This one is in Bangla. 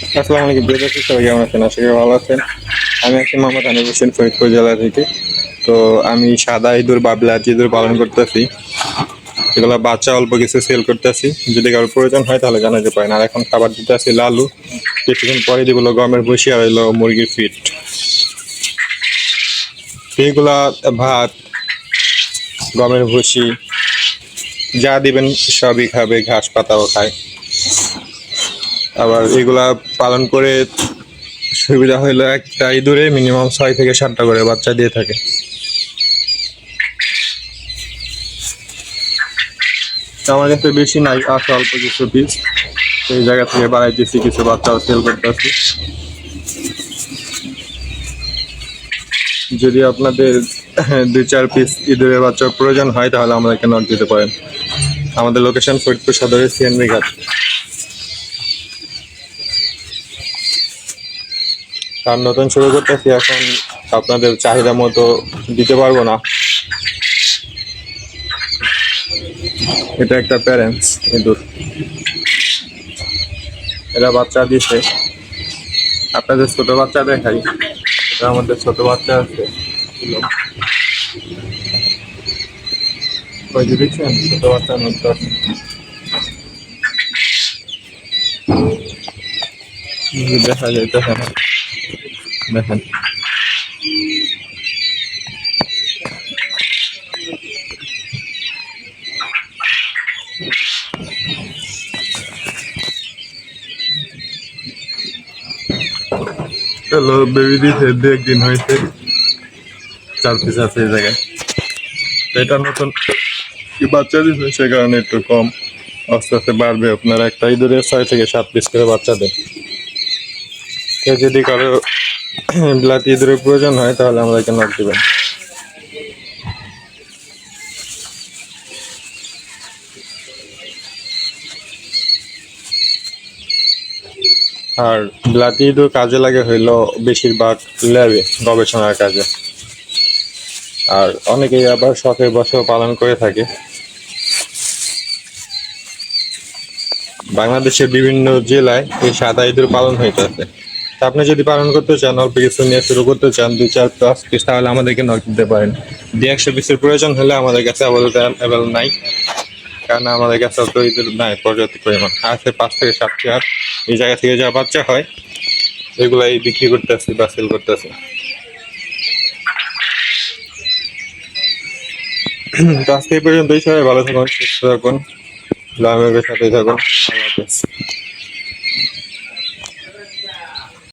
আসসালামু আলাইকুম দর্শক, সবাই কেমন আছেন? আশা করি ভালো আছেন। আমি আছি মোহাম্মদ হানিফ হোসেন, ফরিদপুর জেলা থেকে। তো আমি সাদা ইঁদুর বা ব্লাড ইঁদুর পালন করতেছি, এগুলো বাচ্চা অল্প কিছু সেল করতেছি। যদি কারোর প্রয়োজন হয় তাহলে জানাতে পারেন। আর এখন খাবার দিতে আছি লালু। কিছুক্ষণ পরে দিব গমের ভুসি আর হলো মুরগির ফিট এগুলা ভাত, গমের ভুসি, যা দিবেন সবই খাবে, ঘাস পাতাও খায়। আবার এগুলা পালন করে সুবিধা হইল একটা ইঁদুরে মিনিমাম ছয় থেকে সাতটা করে বাচ্চা দিয়ে থাকে। আমার কাছে বেশি নাই, আছে অল্প কিছু পিস এই জায়গা থেকে বাড়াইতেছি কিছু বাচ্চাও সেল করতেছি। যদি আপনাদের দুই চার পিস ইঁদুরের বাচ্চার প্রয়োজন হয়, তাহলে আমাদেরকে নট দিতে পারেন। আমাদের লোকেশন ফরিদপুর সদরের সিএনবি ঘাট। কার নতুন শুরু করতেছি এখন আপনাদের চাহিদা মতো দিতে পারব না। এটা একটা প্যারেন্টস ইঁদুর এরা বাচ্চা দিছে। আপনাদের ছোট বাচ্চা দেখাই। এটা আমাদের ছোট বাচ্চা আছে। ছোট বাচ্চার মধ্যে আছে। দেখা যাইতেছে না। দেখেন। হ্যালো বেবি দিছে দু একদিন হয়েছে চার পিস আছে এই জায়গায়। এটা নতুন। বাচ্চা দিছে, সে কারণে একটু কম। আস্তে আস্তে বাড়বে আপনার একটা ইঁদুরে ছয় থেকে সাত পিস করে বাচ্চা দেয়। কেউ যদি কারও বিলাতি ইঁদুরের প্রয়োজন হয়, তাহলে আমাদেরকে নক দেবেন। আর বিলাতি ইঁদুর কাজে লাগে হইল বেশিরভাগ ল্যাবে, গবেষণার কাজে। আর অনেকেই আবার শখের বসেও পালন করে থাকে। বাংলাদেশের বিভিন্ন জেলায় এই সাদা ইঁদুর পালন হইতেছে। আপনি যদি পালন করতে চান, অল্প কিছু নিয়ে শুরু করতে চান, দুই, চার, পাঁচ পিস তাহলে আমাদেরকে নক দিতে পারেন। দুই একশো পিসের প্রয়োজন হলে আমাদের কাছে আপাতত অ্যাভেল নাই, কারণ আমাদের কাছে অত নাই, পর্যাপ্ত পরিমাণ। আছে পাঁচ থেকে সাত হাজার এই জায়গা থেকে যা বাচ্চা হয়, এগুলাই বিক্রি করতেছি বা সেল করতেছি। তো আজকে এই সবাই ভালো থাকুন, সুস্থ থাকুন লামের সাথে থাকুন, আল্লাহ